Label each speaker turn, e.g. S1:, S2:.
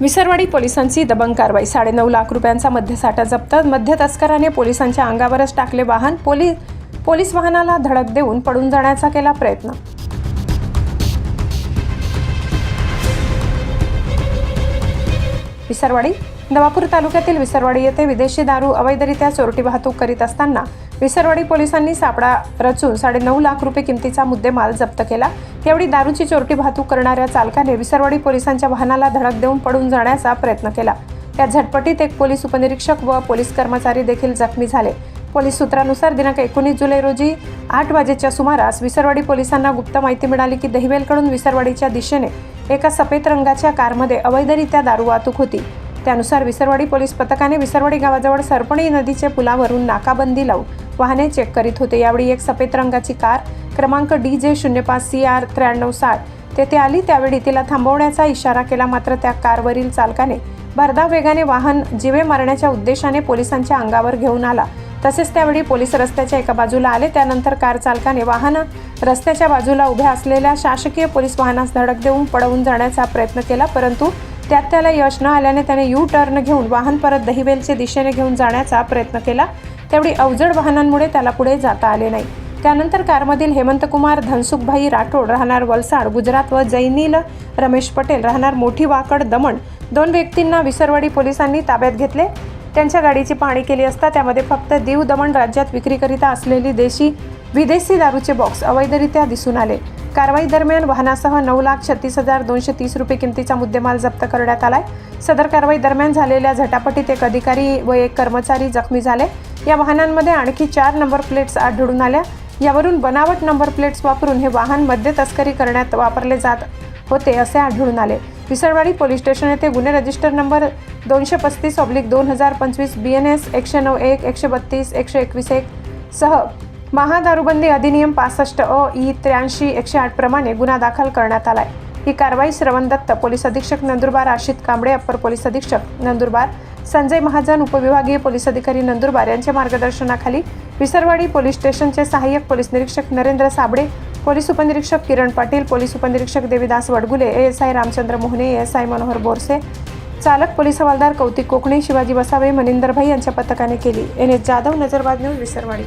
S1: विसरवाडी पोलिसांची दबंग कारवाई. साडेनऊ लाख रुपयांचा मद्यसाठा जप्त. मध्य तस्कराने पोलिसांच्या अंगावरच टाकले वाहन. पोलीस पोलीस वाहनाला धडक देऊन पडून जाण्याचा केला प्रयत्न. विसरवाडी नवापूर तालुक्यातील विसरवाडी येथे विदेशी दारू अवैधरित्या चोरटी वाहतूक करीत असताना विसरवाडी पोलिसांनी सापळा रचून साडेनऊ लाख रुपये किमतीचा मुद्देमाल जप्त केला. यावेळी दारूची चोरटी वाहतूक करणाऱ्या चालकाने विसरवाडी पोलिसांच्या वाहनाला धडक देऊन पडून जाण्याचा प्रयत्न केला. या झटपटीत एक पोलीस उपनिरीक्षक व पोलीस कर्मचारी देखील जखमी झाले. पोलीस सूत्रानुसार दिनांक एकोणीस जुलै रोजी आठ वाजेच्या सुमारास विसरवाडी पोलिसांना गुप्त माहिती मिळाली की दहिवेलकडून विसरवाडीच्या दिशेने एका सफेद रंगाच्या कारमध्ये अवैधरित्या दारू वाहतूक होती. त्यानुसार विसरवाडी पोलीस पथकाने विसरवाडी गावाजवळ सरपणी नदीच्या पुलावरून नाकाबंदी लावून वाहने चेक करीत होते. यावेळी एक सफेद रंगाची कार क्रमांक डी जे शून्य पाच सी आर त्र्याण्णव साठ तेथे आली. त्यावेळी तिला थांबवण्याचा इशारा केला मात्र त्या कारवरील चालकाने भरधाव वेगाने वाहन जीवे मारण्याच्या उद्देशाने पोलिसांच्या अंगावर घेऊन आला. तसेच त्यावेळी पोलीस रस्त्याच्या एका बाजूला आले. त्यानंतर कार चालकाने वाहन रस्त्याच्या बाजूला उभ्या असलेल्या शासकीय पोलीस वाहनास धडक देऊन पळवून जाण्याचा प्रयत्न केला परंतु त्यात त्याला यश न आल्याने त्याने यू टर्न घेऊन वाहन परत दहिवेलचे दिशेने घेऊन जाण्याचा प्रयत्न केला. तेवढी अवजड वाहनांमुळे त्याला पुढे जाता आले नाही. त्यानंतर कारमधील हेमंतकुमार धनसुखभाई राठोड राहणार वलसाड गुजरात व जैनील रमेश पटेल राहणार मोठी वाकड दमण. दोन व्यक्तींना विसरवाडी पोलिसांनी ताब्यात घेतले. त्यांच्या गाडीची पाहणी केली असता त्यामध्ये फक्त दीव दमण राज्यात विक्रीकरिता असलेली देशी विदेशी दारूचे बॉक्स अवैधरित्या दिसून आले. कारवाई दरम्यान वाहनासह नऊ लाख छत्तीस हजार दोनशे तीस रुपये किमतीचा मुद्देमाल जप्त करण्यात आलाय. सदर कारवाई दरम्यान झालेल्या झटापटीत एक अधिकारी व एक कर्मचारी जखमी झाले. या वाहनांमध्ये आणखी चार नंबर प्लेट्स आढळून आल्या. यावरून बनावट नंबर प्लेट्स वापरून हे वाहन मद्य तस्करी करण्यात वापरले जात होते असे आढळून आले. विसरवाडी पोलीस स्टेशन येथे गुन्हे रजिस्टर नंबर दोनशे पस्तीस ऑब्लिक दोन हजार पंचवीस बी एन एस एकशे नऊ एक एकशे बत्तीस एकशे एकवीस एक सह महादारूबंदी अधिनियम पासष्ट अ ई त्र्याऐंशी एकशे आठ प्रमाणे गुन्हा दाखल करण्यात आलाय. ही कारवाई श्रवण दत्त पोलीस अधीक्षक नंदुरबार आशित कांबळे अप्पर पोलीस अधीक्षक नंदुरबार संजय महाजन उपविभागीय पोलीस अधिकारी नंदुरबार यांच्या मार्गदर्शनाखाली विसरवाडी पोलीस स्टेशनचे सहाय्यक पोलीस निरीक्षक नरेंद्र साबळे पोलीस उपनिरीक्षक किरण पाटील पोलीस उपनिरीक्षक Devidas Wadgule S I Ramchandra Mohane S I Manohar Borse चालक पोलीस हवालदार कौतिक कोकणे शिवाजी वसावे मनिंदर भाई यांच्या पथकाने केली. N S Jadhav नजरबाद news Visarwadi.